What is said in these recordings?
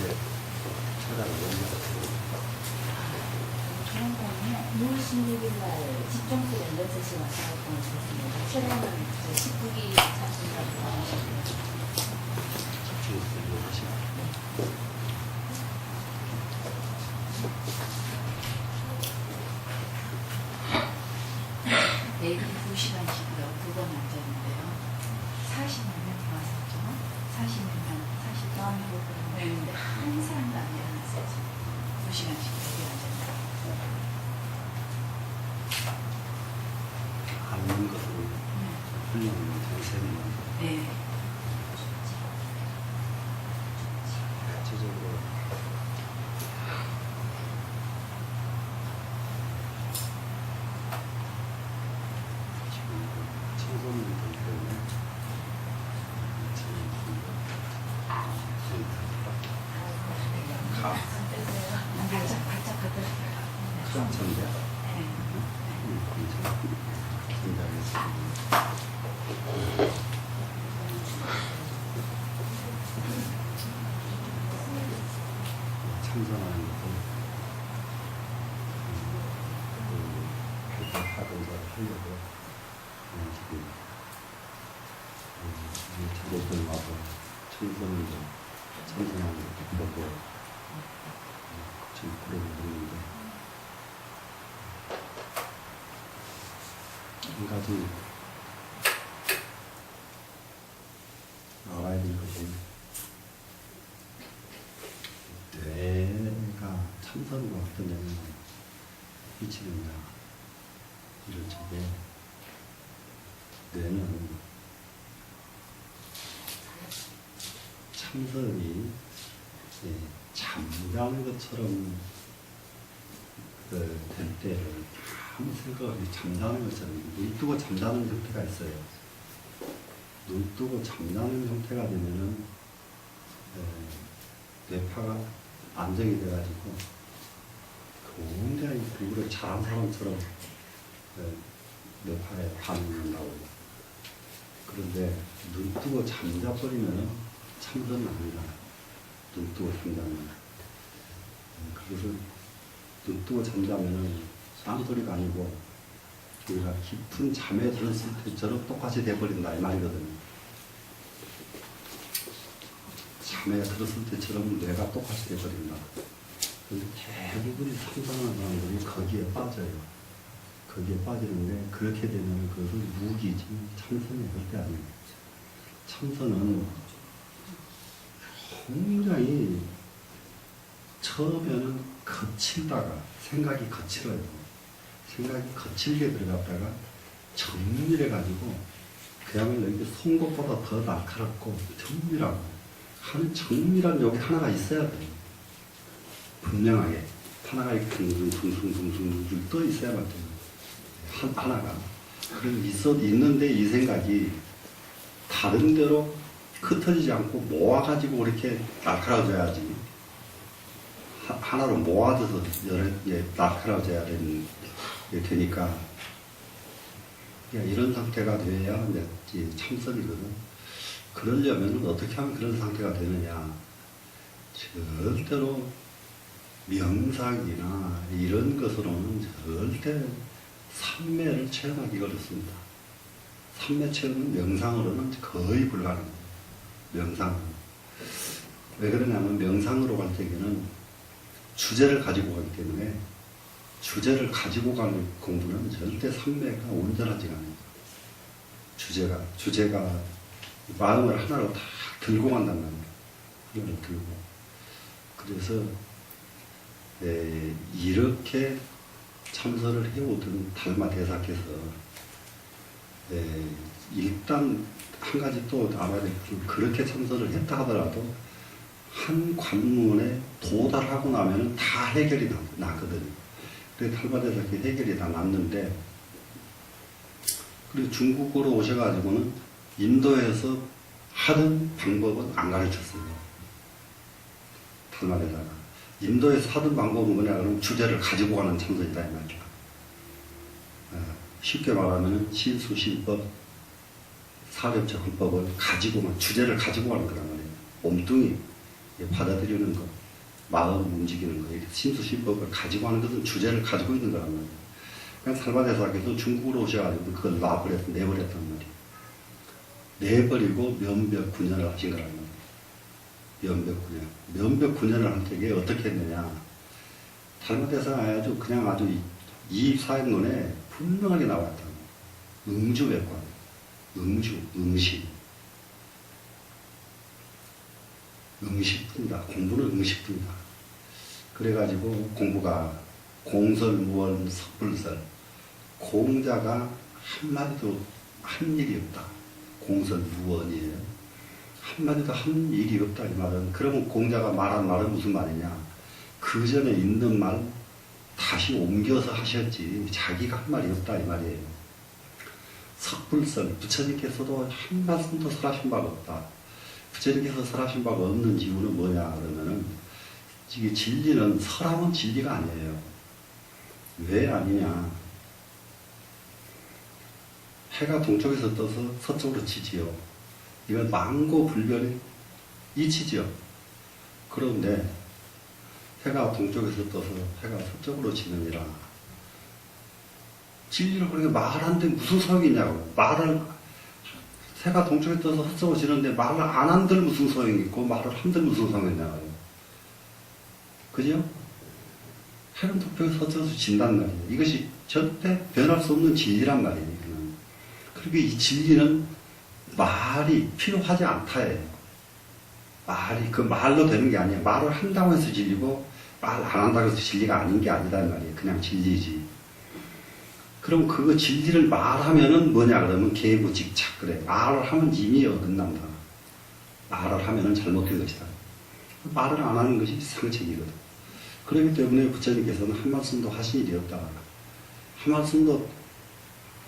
이제 옮겨서 그런 거는 6월 16일 날 집중수 연결셋이 있습니다. 차량은 이제 19기 차순이라고 하시고요. 집중해서 이용하시고 내일 2시간씩이요. 두번 앉았는데요. 40명 왔었죠. 40명, 40명 했는데 한 사람도 안 일어났어요. 2시간씩 내일 앉았는데. 앉는 것으로 훈련을 전세는 네. 대체적으로 지금 청소년들 때문에 지금 가 바짝, 바짝 하더라고요. 전대 네. 참선하는 것도 그 하던 걸 하려고 음, 지금 음, 이 자료들 와서 청소년들 참선하는 것도 보고 음, 지금 그러고 있는데. 한 가지 알아야 될 것이 뇌가 참선과 어떤 영향을 미치느냐 이럴 적에 뇌는 참선이 예, 잠자는 것처럼 그, 될 때를 아무 생각 없이 잠자는 것처럼 눈 뜨고 잠자는 형태가 있어요. 눈 뜨고 잠자는 형태가 되면은 에, 뇌파가 안정이 돼가지고 굉장히 공부를 잘한 사람처럼 에, 뇌파에 반응이 나오고 그런데 눈 뜨고 잠자버리면은 참선은 아니다. 눈 뜨고 잠자면 음, 그것은 눈 뜨고 잠자면은 쌍소리가 아니고 우리가 깊은 잠에 들었을 때처럼 똑같이 돼버린다 이 말이거든요. 잠에 들었을 때처럼 뇌가 똑같이 돼버린다. 근데 대부분이 상상하는 사람들이 거기에 빠져요. 거기에 빠지는데 그렇게 되면 그것은 무기지 참선이 절대 아니에요. 참선은 굉장히 처음에는 거칠다가 생각이 거칠어요. 생각이 거칠게 들어갔다가 정밀해가지고 그야말로 이게 송곳보다 더 날카롭고 정밀하고 하는 정밀한 여기 하나가 있어야 돼요. 분명하게 하나가 둥둥둥둥둥둥 떠 있어야만 돼요. 한, 하나가. 그럼 있어, 있는데 이 생각이 다른 데로 흩어지지 않고 모아가지고 이렇게 날카로워져야지. 하- 하나로 모아져서 여러, 예, 날카로워져야 되는, 게 되니까. 이런 상태가 돼야 이제 이 참선이거든. 그러려면 어떻게 하면 그런 상태가 되느냐. 절대로 명상이나 이런 것으로는 절대 삼매를 체험하기 어렵습니다. 삼매 체험은 명상으로는 거의 불가능합니다. 명상. 왜 그러냐면 명상으로 갈 때에는 주제를 가지고 가기 때문에 주제를 가지고 가는 공부는 절대 삼매가 온전하지가 않아요. 주제가, 주제가 마음을 하나로 다 들고 간단 말이에요. 하나로 들고. 그래서 에, 이렇게 참선을 해오던 달마 대사께서 에, 일단 한 가지 또 알아야 될 것은 그렇게 참선을 했다 하더라도 한 관문에 도달하고 나면은 다 해결이 나, 나거든요. 그래서 대사께 해결이 다 났는데 그리고 중국으로 오셔가지고는 인도에서 하던 방법은 안. 달마 대사가. 인도에서 하던 방법은 뭐냐 그러면 주제를 가지고 가는 참선이다 이 말이야. 어, 쉽게 말하면 신수 신법 사ገብ적 헌법을 가지고만 주제를 가지고 가는 거란 말이에요. 몸뚱이 예, 받아들이는 것, 마음 움직이는 것, 이렇게 심수심법을 가지고 하는 것은 주제를 가지고 있는 거란 말이에요. 그냥 살바대사께서 중국으로 오셔가지고 그걸 놔버렸, 내버렸단 말이에요. 내버리고 면벽 군연을 하신 거란 말이에요. 면벽 군연. 면벽 군연을 할 때에 어떻게 했느냐. 살바대사가 아주 그냥 아주 이- 이입사행론에 분명하게 나왔다. 응주 외관, 응주, 응시. 응시뿐이다. 공부는 응시뿐이다. 그래가지고 공부가 공설무원 섭불설 공자가 한마디도 한 일이 없다. 공설 무원이에요. 한마디도 한 일이 없다 이 말은 그러면 공자가 말한 말은 무슨 말이냐 그 전에 있는 말 다시 옮겨서 하셨지 자기가 한 말이 없다 이 말이에요. 석불설 부처님께서도 한 말씀도 설하신 바가 없다. 부처님께서 설하신 바가 없는 이유는 뭐냐 그러면은 이게 진리는 설하면 진리가 아니에요. 왜 아니냐? 해가 동쪽에서 떠서 서쪽으로 치지요. 이건 망고 불변의 이치지요. 그런데 해가 동쪽에서 떠서 해가 서쪽으로 지느니라. 진리를 그렇게 말하는데 무슨 소용이 있냐고. 말을 해가 동쪽에 떠서 서쪽으로 지는데 말을 안 한들 무슨 소용이 있고 말을 한들 무슨 소용이 있냐고요. 그죠? 해는 동쪽에 서쪽에서 진단 말이에요. 이것이 절대 변할 수 없는 진리란 말이에요. 그리고 이 진리는 말이 필요하지 않다예요. 말이 그 말로 되는 게 아니에요. 말을 한다고 해서 진리고 말 안 한다고 해서 진리가 아닌 게 아니란 말이에요. 그냥 진리지. 그럼 그거 진리를 말하면은 뭐냐 그러면 개부직착 그래. 말을 하면 이미 어긋난다. 말을 하면은 잘못된 것이다. 말을 안 하는 것이 상책이거든. 그렇기 때문에 부처님께서는 한 말씀도 하신 일이 없다. 한 말씀도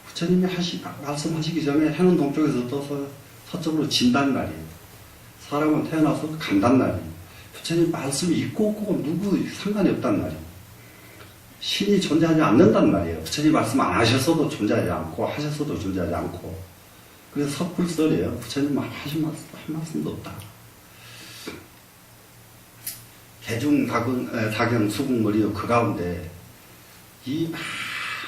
부처님이 하시, 말씀하시기 전에 해는 동쪽에서 떠서 서쪽으로 진단 말이에요. 사람은 태어나서 간단 말이에요. 부처님 말씀이 있고 없고 누구 상관이 없단 말이에요. 신이 존재하지 않는단 말이에요. 부처님 말씀 안 하셨어도 존재하지 않고 하셨어도 존재하지 않고 그래서 섣불설이에요. 부처님 하신 말씀 한 말씀도 없다. 대중 다경, 에, 다경 수국머리요 그 가운데 이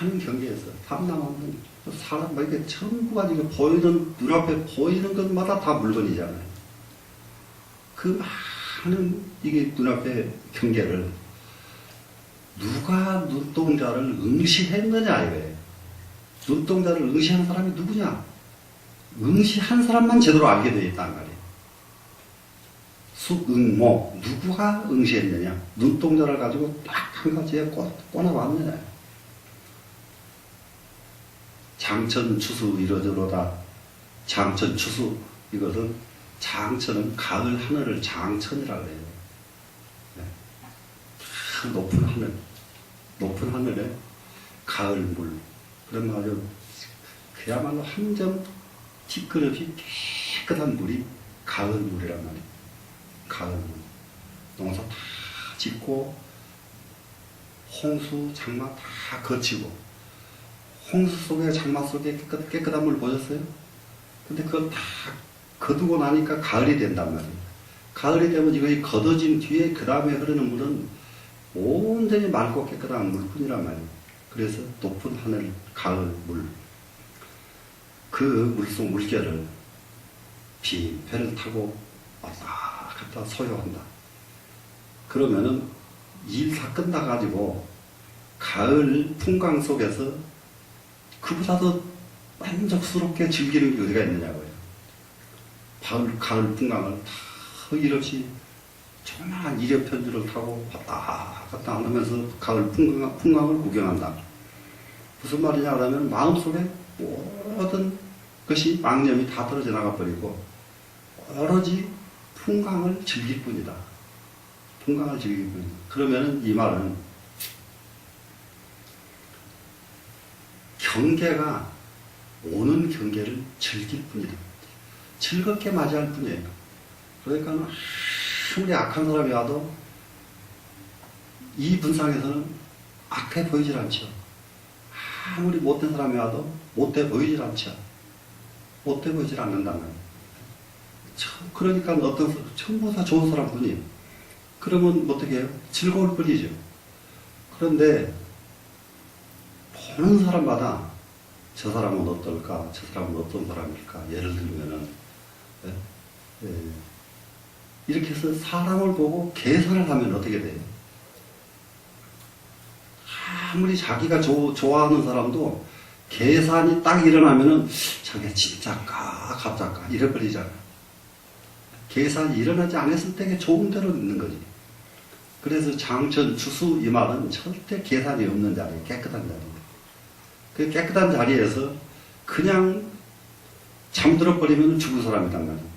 많은 경계에서 담남하는 사람 뭐 이게 전부가 지금 보이는 눈앞에 보이는 것마다 다 물건이잖아요. 그 많은 이게 눈앞에 경계를 누가 눈동자를 응시했느냐 이거예요. 눈동자를 응시한 사람이 누구냐? 응시한 사람만 제대로 알게 되어 있단 말이에요. 숙응모 누구가 응시했느냐? 눈동자를 가지고 딱 한 가지에 꽂, 꽂아봤느냐? 장천 추수 이러저러다 장천 추수 이것은 장천은 가을 하늘을 장천이라 그래요. 높은 하늘, 높은 하늘에 가을 물. 그런 아주 그야말로 한점 뒷그릇이 깨끗한 물이 가을 물이란 말이에요. 가을 물. 농사 다 짓고 홍수, 장마 다 거치고 홍수 속에 장마 속에 깨끗, 깨끗한 물 보셨어요? 근데 그걸 다 거두고 나니까 가을이 된단 말이에요. 가을이 되면 이거이 걷어진 뒤에 그 다음에 흐르는 물은 온전히 맑고 깨끗한 물뿐이란 말이에요. 그래서 높은 하늘, 가을 물. 그 물속 물결을 비, 배를 타고 왔다 갔다 소요한다. 그러면은 일 다 끝나가지고 가을 풍광 속에서 그보다 더 만족스럽게 즐기는 게 어디가 있느냐고요. 가을, 가을 풍광을 다 이렇게 조그마한 이력편지를 타고 왔다 갔다 하면서 가을 풍광, 풍광을 구경한다. 무슨 말이냐 하면 마음속에 모든 것이 망념이 다 떨어져 나가 버리고 오로지 풍광을 즐길 뿐이다. 풍광을 즐길 뿐이다. 그러면 이 말은 경계가 오는 경계를 즐길 뿐이다. 즐겁게 맞이할 뿐이에요. 그러니까 아무리 악한 사람이 와도 이 분상에서는 악해 보이질 않죠. 아무리 못된 사람이 와도 못돼 보이질 않죠. 못돼 보이질 않는다는 그러니까 어떤, 전부 다 좋은 사람 뿐이에요. 그러면 어떻게 해요? 즐거울 뿐이죠. 그런데 보는 사람마다 저 사람은 어떨까? 저 사람은 어떤 사람일까? 예를 들면은 예? 예. 이렇게 해서 사람을 보고 계산을 하면 어떻게 돼요? 아무리 자기가 조- 좋아하는 사람도 계산이 딱 일어나면은 저게 진짜까 가짜까 이래버리잖아. 계산이 일어나지 않았을 때 좋은 대로 있는 거지. 그래서 장천 주수 이 말은 절대 계산이 없는 자리, 깨끗한 자리. 그 깨끗한 자리에서 그냥 잠들어 버리면 죽은 사람이란 말이야.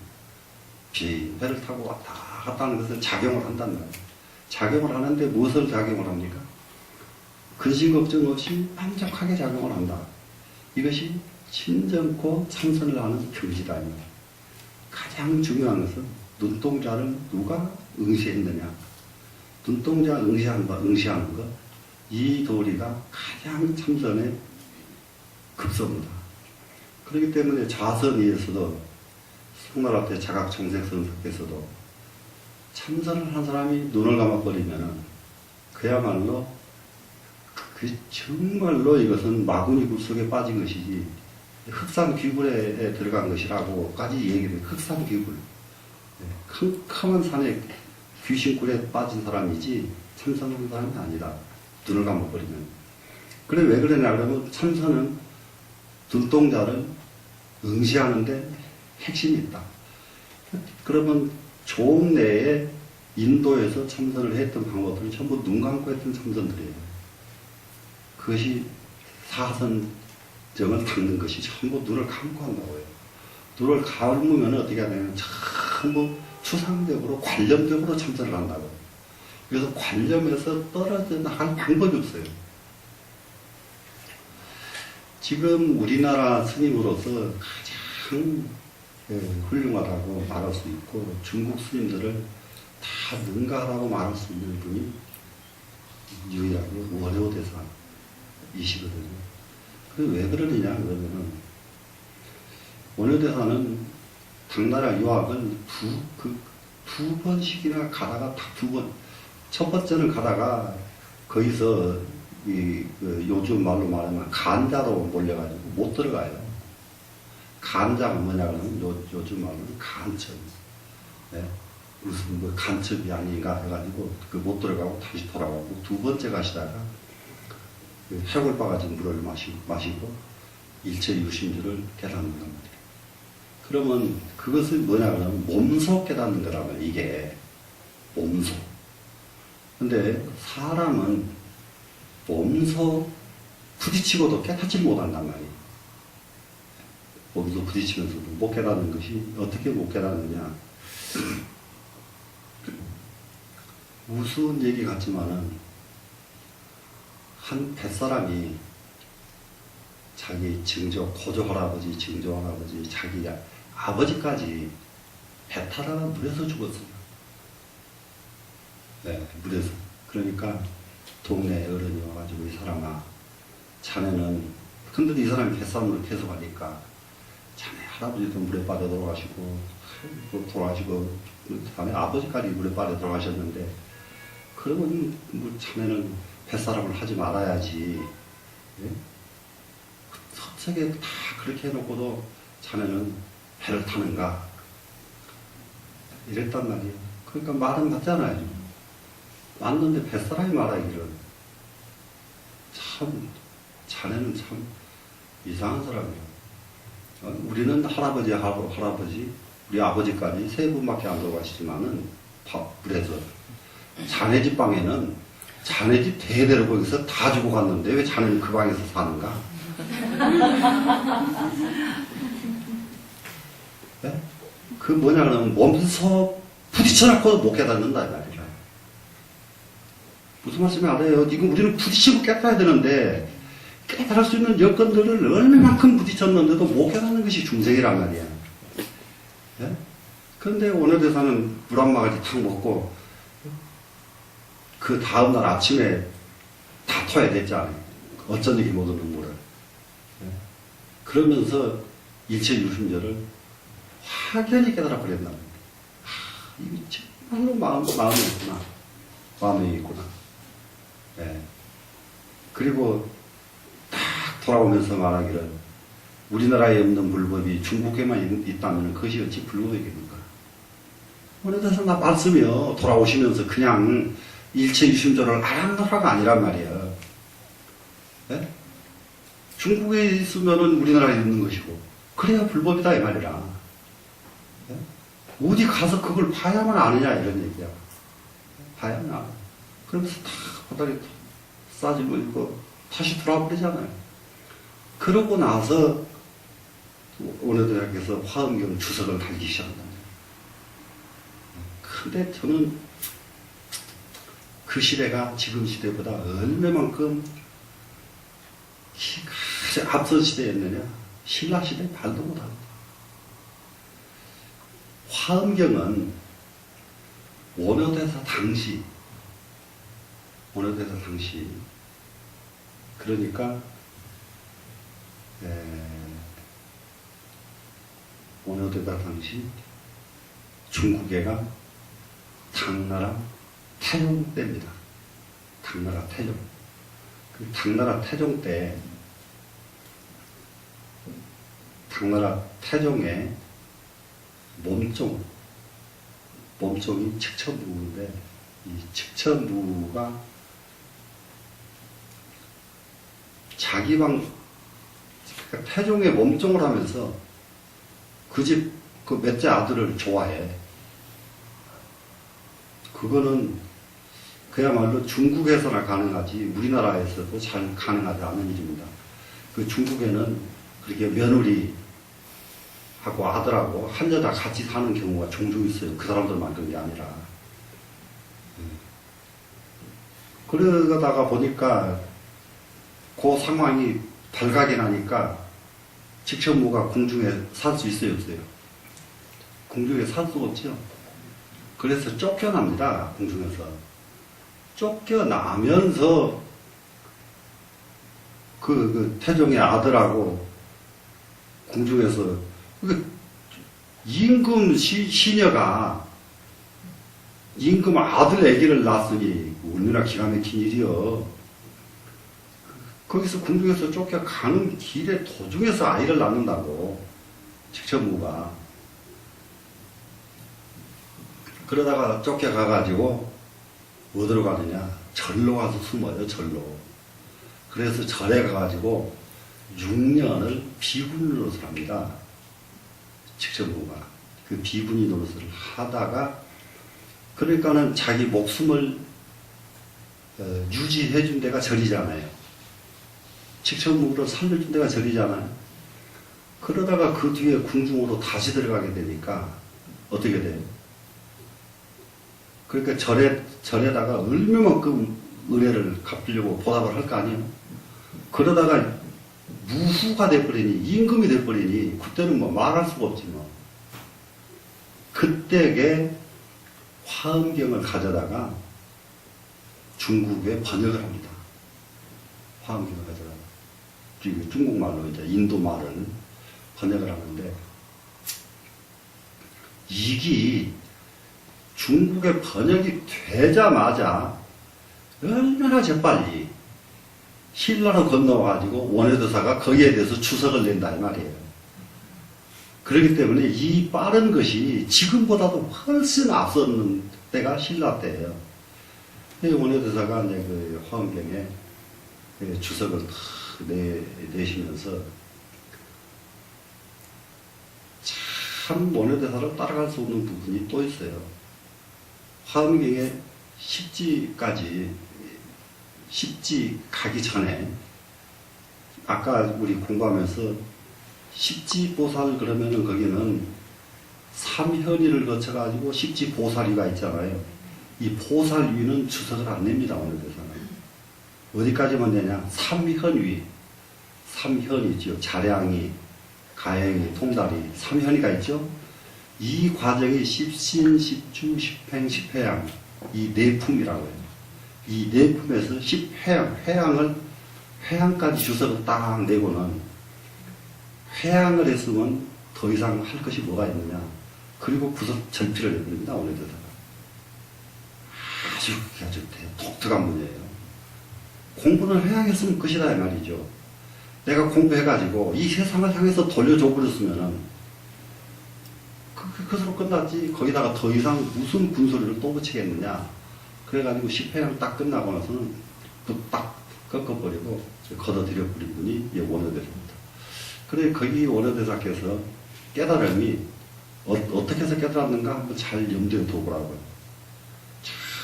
비, 배를 타고 왔다 갔다 하는 것을 작용을 한단 말이야. 작용을 하는데 무엇을 작용을 합니까? 근심 걱정 없이 만족하게 작용을 한다. 이것이 진정코 참선을 하는 경지다입니다. 가장 중요한 것은 눈동자를 누가 응시했느냐. 눈동자 응시한다, 응시하는 것. 이 도리가 가장 참선의 급소입니다. 그렇기 때문에 자선위에서도 송나라 때 자각정색선석께서도 참선을 한 사람이 눈을 감아버리면은 그야말로 그 정말로 이것은 마구니 굴 속에 빠진 것이지 흑산 귀굴에 들어간 것이라고까지 얘기를. 흑산 귀굴. 네, 캄캄한 산에 귀신굴에 빠진 사람이지 참선한 사람이 아니다. 눈을 감아버리면. 그래 왜 그러냐 그러면 참선은 눈동자를 응시하는데 핵심이 있다. 그러면 조음 내에 인도에서 참선을 했던 방법들은 전부 눈 감고 했던 참선들이에요. 그것이 사선정을 닦는 것이 전부 눈을 감고 한다고 해요. 눈을 감으면 어떻게 하냐면 전부 추상적으로 관념적으로 참선을 한다고. 그래서 관념에서 떨어져 나갈 방법이 없어요. 지금 우리나라 스님으로서 가장 예, 훌륭하다고 말할 수 있고 중국 스님들을 다 능가하라고 말할 수 있는 분이 유일하게 원효 대사이시거든요. 그왜 그러느냐 그러면은 원효 대사는 당나라 유학을 두, 그, 두 번씩이나 가다가 딱두 번, 첫 번째는 가다가 거기서 이, 그 요즘 말로 말하면 간자로 몰려가지고 못 들어가요. 간자가 뭐냐 그러면 요, 요즘 말로는 간첩. 네. 무슨 뭐 간첩이 아닌가 해가지고 그 못 들어가고 다시 돌아가고 두 번째 가시다가 그 해골 바가지 물을 마시고, 마시고 일체 유심주를 깨닫는 겁니다. 그러면 그것을 뭐냐 그러면 몸소 깨닫는 거라면 이게 몸소. 근데 사람은 몸소 부딪히고도 깨닫지 못한단 말이에요. 몸소 부딪히면서도 못 깨닫는 것이 어떻게 못 깨닫느냐. 우스운 얘기 같지만은 한 뱃사람이 자기 증조, 고조 할아버지, 증조 할아버지, 자기 아버지까지 배 타다가 물에서 죽었어요. 네, 물에서. 그러니까 동네 어른이 와가지고 이 사람아, 자네는, 근데 이 사람이 뱃사람을 계속 하니까 자네 할아버지도 물에 빠져 돌아가시고, 또 돌아가시고, 자네 아버지까지 물에 빠져 돌아가셨는데, 그러면 뭐 자네는 뱃사람을 하지 말아야지. 예? 섭색에 다 그렇게 해놓고도 자네는 배를 타는가? 이랬단 말이에요. 그러니까 말은 맞잖아요. 맞는데 뱃사람이 말하기를 참 자네는 참 이상한 사람이야. 어, 우리는 할아버지, 하고 할아버지, 우리 아버지까지 세 분밖에 안 돌아가시지만은 밥 그래서 자네 집 방에는 자네 집 대대로 거기서 다 주고 갔는데 왜 자네는 그 방에서 사는가? 네? 그 뭐냐 그러면 몸서 부딪혀놓고 못 깨닫는다 이 말이야. 무슨 말씀이 알아요? 지금 우리는 부딪히고 깨달아야 되는데 깨달을 수 있는 여건들을 얼마만큼 부딪혔는데도 못 깨닫는 것이 중생이란 말이야. 네? 그런데 오늘 대사는 물 한 마가지 탁 먹고 그 다음날 아침에 다 터야 됐잖아요. 어쩐 일이 못 오는 물을. 네? 그러면서 일체 유심절을 확연히 깨달아 버렸나 봅니다. 하, 이거 정말로 마음, 마음이 있구나. 마음에 있구나. 예. 그리고 딱 돌아오면서 말하기를 우리나라에 없는 불법이 중국에만 있- 있다면 그것이 어찌 불법이겠는가. 어느 데서 나 말씀이요. 돌아오시면서 그냥 일체 유심조를 알아놓으라가 아니란 말이에요. 예? 중국에 있으면은 우리나라에 있는 것이고, 그래야 불법이다, 이 말이라. 예? 어디 가서 그걸 봐야만 아느냐, 이런 얘기야. 봐야만 알아. 그러면서 다 바닥에 싸지고 있고, 다시 돌아버리잖아요. 그러고 나서, 어느 대학에서 화엄경 주석을 달기 시작한다. 근데 저는 그 시대가 지금 시대보다 얼마만큼 앞선 시대였느냐? 신라 시대 발도 못하고. 화엄경은 원효대사 당시, 원효대사 당시, 그러니까, 에, 원효대사 당시 중국에가 당나라 태종 때입니다. 당나라 태종. 그 당나라 태종 때 당나라 태종의 몸종 몸종이 칙천부인데 이 칙천부가 자기 방 태종의 몸종을 하면서 그 집 그 몇째 아들을 좋아해. 그거는 그야말로 중국에서나 가능하지 우리나라에서도 잘 가능하지 않은 일입니다. 그 중국에는 그렇게 며느리하고 아들하고 한 여자 같이 사는 경우가 종종 있어요. 그 사람들만 그런 게 아니라. 음. 그러다가 보니까 그 상황이 발각이 나니까 직천무가 궁중에 살 수 있어요, 없어요? 궁중에 살 수 없죠. 그래서 쫓겨납니다, 궁중에서. 쫓겨나면서 그, 그 태종의 아들하고 궁중에서 그 임금 시, 시녀가 임금 아들 아기를 낳았으니 얼마나 기가 막힌 일이요. 거기서 궁중에서 쫓겨가는 길에 도중에서 아이를 낳는다고 직천무가 그러다가 쫓겨가가지고 어디로 가느냐? 절로 가서 숨어요, 절로. 그래서 절에 가가지고 6년을 비군 노릇을 합니다. 직전부가. 그 비군이 노릇을 하다가, 그러니까는 자기 목숨을 어, 유지해준 데가 절이잖아요. 직천무로 살려준 데가 절이잖아요. 그러다가 그 뒤에 궁중으로 다시 들어가게 되니까 어떻게 돼요? 그러니까 절에, 절에다가 얼마만큼 은혜를 갚으려고 보답을 할 거 아니에요? 그러다가 무후가 돼버리니, 임금이 돼버리니, 그때는 뭐 말할 수가 없지 뭐. 그때에 화엄경을 가져다가 중국에 번역을 합니다. 화엄경을 가져다가. 중국말로 이제 인도말을 번역을 하는데, 이게 중국에 번역이 되자마자 얼마나 재빨리 신라로 건너와가지고 원효도사가 거기에 대해서 추석을 낸다 이 말이에요. 그렇기 때문에 이 빠른 것이 지금보다도 훨씬 앞섰는 때가 신라 때예요. 이 원효도사가 이제 그 화엄경에 그 주석을 탁 내, 내시면서 참 원효대사를 따라갈 수 없는 부분이 또 있어요. 화엄경의 십지까지 십지 가기 전에 아까 우리 공부하면서 십지 보살 그러면은 거기는 삼현위를 거쳐가지고 십지 보살이가 있잖아요. 이 보살 위는 주석을 안 냅니다 오늘 대사는 어디까지만 되냐? 삼현위, 삼현이죠. 자량이, 가행이, 통달이 삼현위가 있죠. 이 과정이 십신, 십주, 십행, 십회양 이 네품이라고 해요. 이 네품에서 십회양, 회양을 회양까지 주석을 딱 내고는 회양을 했으면 더 이상 할 것이 뭐가 있느냐. 그리고 구석 절필을 해버립니다. 오늘 대사가. 아주 아주 대- 독특한 분이에요. 공부를 해야겠으면 끝이다 이 말이죠. 내가 공부해가지고 이 세상을 향해서 돌려줘 버렸으면은 그, 그, 그것으로 끝났지. 거기다가 더 이상 무슨 분소리를 또 붙이겠느냐. 그래가지고 10회랑 딱 끝나고 나서는 그딱 꺾어버리고 걷어들여 버린 분이 이 원효대사입니다. 그래 거기 원효대사께서 깨달음이 어, 어떻게 해서 깨달았는가 한번 잘 염두에 두고라고요.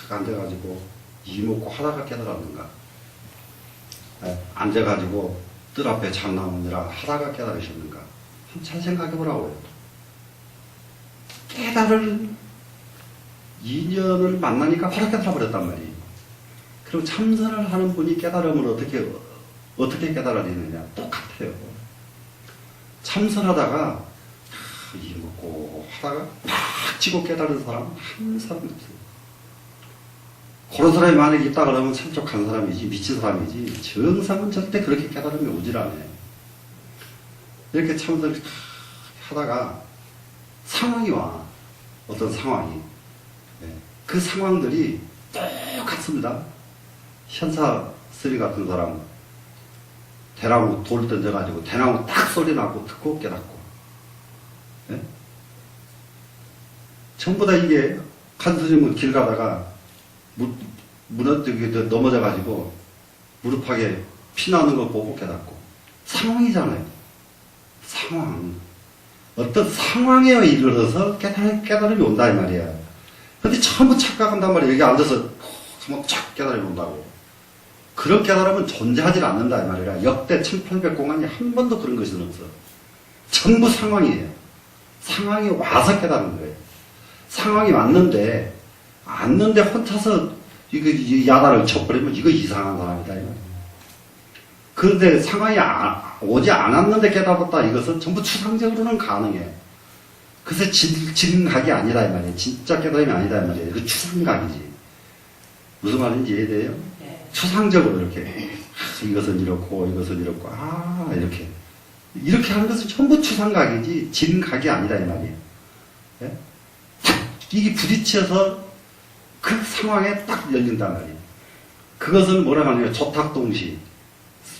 착 앉아가지고 이먹고 하다가 깨달았는가. 예, 앉아가지고 뜰 앞에 참나무니라 하다가 깨달으셨는가. 잘 생각해보라고요. 깨달을 인연을 만나니까 바로 깨달아버렸단 말이에요. 그리고 참선을 하는 분이 깨달음을 어떻게, 어떻게 깨달아지느냐. 똑같아요. 참선하다가 이 먹고 하다가 팍 치고 깨달은 사람 한 사람 없어요. 그런 사람이 만약에 있다 그러면 참족한 사람이지 미친 사람이지 정상은 절대 그렇게 깨달음이 오질 않아요. 이렇게 참선을 탁 하다가 상황이 와 어떤 상황이 네. 그 상황들이 똑같습니다. 현사 쓰리 같은 사람 대나무 돌 던져가지고 대나무 딱 소리 나고 듣고 깨닫고 예? 전부 다 이게 간 스님은 길 가다가 무, 무너뜨기 넘어져가지고 무릎하게 피 나는 거 보고 깨닫고 상황이잖아요. 상황. 어떤 상황에 이르러서 깨달, 깨달음이 온다 이 말이야. 근데 전부 착각한단 말이야. 여기 앉아서 전부 착 깨달음이 온다고. 그런 깨달음은 존재하지 않는다 이 말이야. 역대 1800공안이 한 번도 그런 것은 없어. 전부 상황이에요. 상황이 와서 깨달은 거예요. 상황이 왔는데 왔는데 혼자서 이거 이 야단을 쳐버리면 이거 이상한 사람이다. 이거. 그런데 상황이 아- 오지 않았는데 깨달았다. 이것은 전부 추상적으로는 가능해. 그래서 진, 진각이 아니다 이 말이에요. 진짜 깨달음이 아니다 이 말이에요. 그 추상각이지. 무슨 말인지 이해돼요? 네. 추상적으로 이렇게 아, 이것은 이렇고 이것은 이렇고 아 이렇게 이렇게 하는 것은 전부 추상각이지 진각이 아니다 이 말이에요. 예? 탁 이게 부딪혀서 그 상황에 딱 열린단 말이에요. 그것은 뭐라 하냐면 조탁동시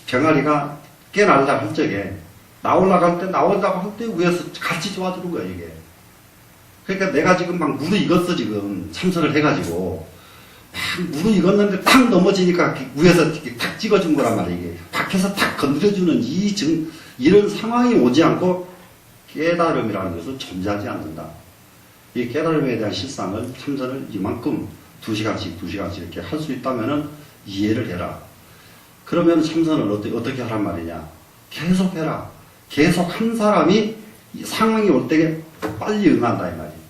병아리가 깨날라 할 적에 나올라고 할때 나온다고 할 때 위에서 같이 좋아주는 거야 이게. 그러니까 내가 지금 막 무르익었어 지금 참선을 해가지고 탁 무르익었는데 탁 넘어지니까 위에서 탁 찍어준 거란 말이야 이게. 밖에서 탁 건드려주는 이 증, 이런 상황이 오지 않고 깨달음이라는 것은 존재하지 않는다. 이 깨달음에 대한 실상을 참선을 이만큼 두 시간씩 두 시간씩 이렇게 할 수 있다면은 이해를 해라. 그러면 참선을 어떻게, 어떻게 하란 말이냐. 계속 해라. 계속 한 사람이 이 상황이 올때 빨리 응한다, 이 말이에요.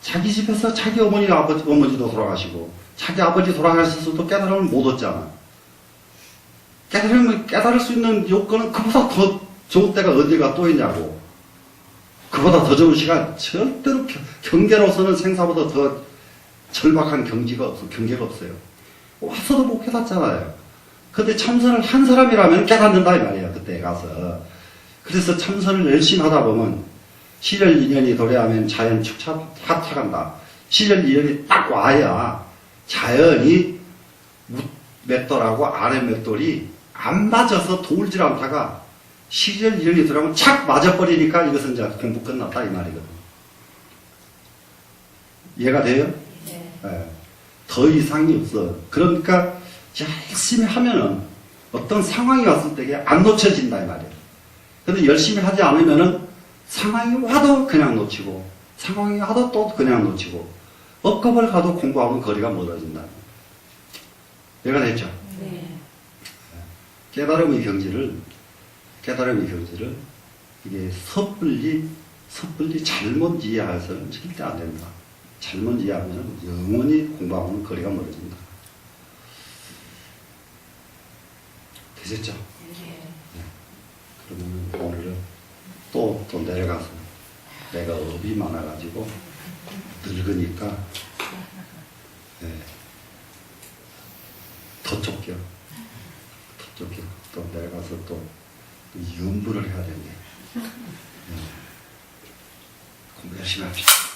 자기 집에서 자기 어머니가 아버지, 어머니도 돌아가시고, 자기 아버지 돌아가셨어도 깨달음을 못 얻잖아. 깨달음을 깨달을 수 있는 요건은 그보다 더 좋은 때가 어디가 또 있냐고. 그보다 더 좋은 시간, 절대로 경- 경계로서는 생사보다 더 절박한 경지가 없어, 경계가 없어요. 와서도 못 깨닫잖아요. 근데 참선을 한 사람이라면 깨닫는다 이 말이에요. 그때 가서. 그래서 참선을 열심히 하다 보면 시절 인연이 도래하면 자연 축차 하차간다. 시절 인연이 딱 와야 자연이 무- 맷돌하고 아래 맷돌이 안 맞아서 돌질 않다가 시절 인연이 들어가면 착 맞아버리니까 이것은 이제 공부 끝났다 이 말이거든. 이해가 돼요? 네. 예. 더 이상이 없어. 그러니까 열심히 하면은 어떤 상황이 왔을 때안 놓쳐진다 이 말이에요. 근데 열심히 하지 않으면은 상황이 와도 그냥 놓치고 상황이 와도 또 그냥 놓치고 엇겁을 가도 공부하면 거리가 멀어진다. 이해가 됐죠? 네. 깨달음의 경지를 깨달음의 경지를 이게 섣불리 섣불리 잘못 이해해서는 절대 안 된다. 잘못 이해하면 영원히 공부하고는 거리가 멀어진다. 되셨죠? 네. 그러면 오늘은 또, 또 내려가서 내가 업이 많아가지고 늙으니까 네, 더 쫓겨. 더 쫓겨. 또 내려가서 또 연부를 해야 되는데 네. 공부 열심히 합시다.